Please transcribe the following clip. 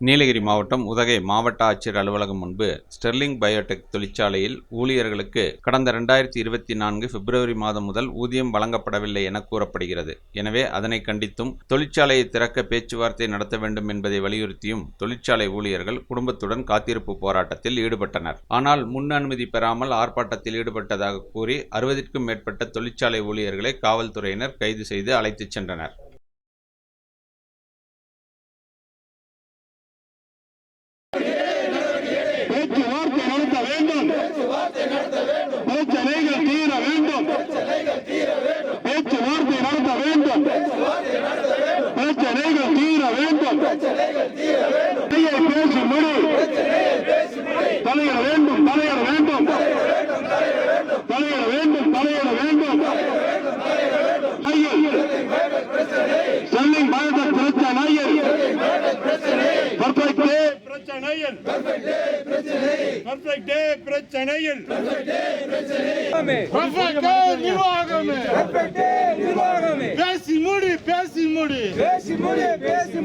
நீலகிரி மாவட்டம் உதகை மாவட்ட ஆட்சியர் அலுவலகம் முன்பு ஸ்டெர்லிங் பயோடெக் தொழிற்சாலையில் ஊழியர்களுக்கு கடந்த இரண்டாயிரத்தி இருபத்தி நான்கு பிப்ரவரி மாதம் முதல் ஊதியம் வழங்கப்படவில்லை என கூறப்படுகிறது. எனவே அதனை கண்டித்தும் தொழிற்சாலையை திறக்க பேச்சுவார்த்தை நடத்த வேண்டும் என்பதை வலியுறுத்தியும் தொழிற்சாலை ஊழியர்கள் குடும்பத்துடன் காத்திருப்பு போராட்டத்தில் ஈடுபட்டனர். ஆனால் முன் அனுமதி பெறாமல் ஆர்ப்பாட்டத்தில் ஈடுபட்டதாக கூறி அறுபதிற்கும் மேற்பட்ட தொழிற்சாலை ஊழியர்களை காவல்துறையினர் கைது செய்து அழைத்துச் சென்றனர் பேச்சுவார்த்தை நடத்த வேண்டும் பிரச்சனைகள் தீர வேண்டும் பேச்சுவார்த்தை நடத்த வேண்டும் பிரச்சனைகள் தீர வேண்டும் தலையை பேசி முடி தலையிட வேண்டும் தலையிட வேண்டும். தலையிட வேண்டும் தலையிட வேண்டும். செல்லிங் பாரத பிரச்சனையில் பர்ஃபெக்ட் பிரச்சனையில் பர்ஃபெக்ட் பிரச்சனையில் பர்ஃபெக்ட் நிர்வாகமே பேசி மூடி பேசி மூடி. பேசி முடி